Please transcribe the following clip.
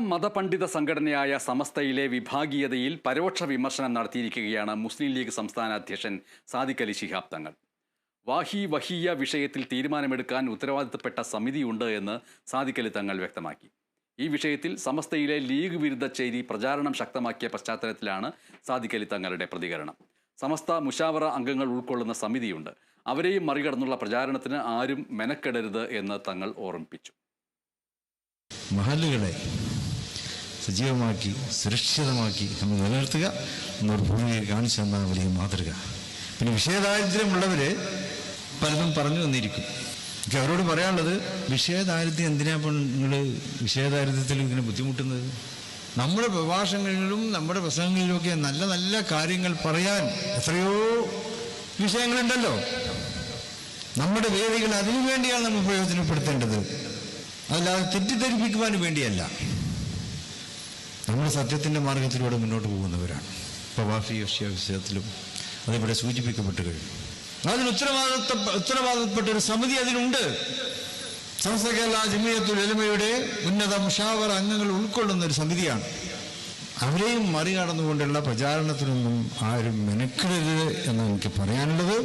മതപണ്ഡിത സംഘടനയായ സമസ്തയിലെ വിഭാഗീയതയിൽ പരോക്ഷ വിമർശനം നടത്തിയിരിക്കുകയാണ് മുസ്ലിം ലീഗ് സംസ്ഥാന അധ്യക്ഷൻ സാദിഖ് അലി ശിഹാബ് തങ്ങൾ. വാഹി വഹിയ വിഷയത്തിൽ തീരുമാനമെടുക്കാൻ ഉത്തരവാദിത്തപ്പെട്ട സമിതിയുണ്ട് എന്ന് സാദിഖ് അലി തങ്ങൾ വ്യക്തമാക്കി. ഈ വിഷയത്തിൽ സമസ്തയിലെ ലീഗ് വിരുദ്ധ ചേരി പ്രചാരണം ശക്തമാക്കിയ പശ്ചാത്തലത്തിലാണ് സാദിഖ് അലി തങ്ങളുടെ പ്രതികരണം. സമസ്ത മുഷാവറ അംഗങ്ങൾ ഉൾക്കൊള്ളുന്ന സമിതിയുണ്ട്. അവരെയും മറികടന്നുള്ള പ്രചാരണത്തിന് ആരും മെനക്കെടരുത് എന്ന് തങ്ങൾ ഓർമ്മിപ്പിച്ചു. സജീവമാക്കി സുരക്ഷിതമാക്കി നമ്മൾ നിലനിർത്തുക എന്നൊരു ഭൂമിയെ കാണിച്ചു തന്ന വലിയ മാതൃക. പിന്നെ വിഷയദാരിദ്ര്യമുള്ളവർ പലതും പറഞ്ഞു വന്നിരിക്കും എനിക്ക് അവരോട് പറയാനുള്ളത് വിഷയദാരിദ്ര്യം എന്തിനാ നിങ്ങൾ വിഷയദാരിദ്ര്യത്തിൽ ഇങ്ങനെ ബുദ്ധിമുട്ടുന്നത്? നമ്മുടെ പ്രഭാഷണങ്ങളിലും നമ്മുടെ പ്രസംഗങ്ങളിലുമൊക്കെ നല്ല നല്ല കാര്യങ്ങൾ പറയാൻ എത്രയോ വിഷയങ്ങളുണ്ടല്ലോ. നമ്മുടെ വേദികൾ അതിനു വേണ്ടിയാണ് നമ്മൾ പ്രയോജനപ്പെടുത്തേണ്ടത്. അല്ലാതെ തെറ്റിദ്ധരിപ്പിക്കുവാൻ വേണ്ടിയല്ല. നമ്മൾ സത്യത്തിന്റെ മാർഗത്തിലൂടെ മുന്നോട്ട് പോകുന്നവരാണ്. ഇപ്പോൾ പ്രവാഫി വിഷയത്തിലും അതിവിടെ സൂചിപ്പിക്കപ്പെട്ട് കഴിഞ്ഞു. അതിന് ഉത്തരവാദിത്ത ഉത്തരവാദിത്തപ്പെട്ട ഒരു സമിതി അതിനുണ്ട്. സംസ്ഥ കേരള ജമിയത്തുൽ എലമയുടെ ഉന്നത മുഷാവറ അംഗങ്ങൾ ഉൾക്കൊള്ളുന്ന ഒരു സമിതിയാണ്. അവരെയും മറികടന്നുകൊണ്ടുള്ള പ്രചാരണത്തിനൊന്നും ആരും മെനക്കെടരുത് എന്ന് എനിക്ക് പറയാനുള്ളത്.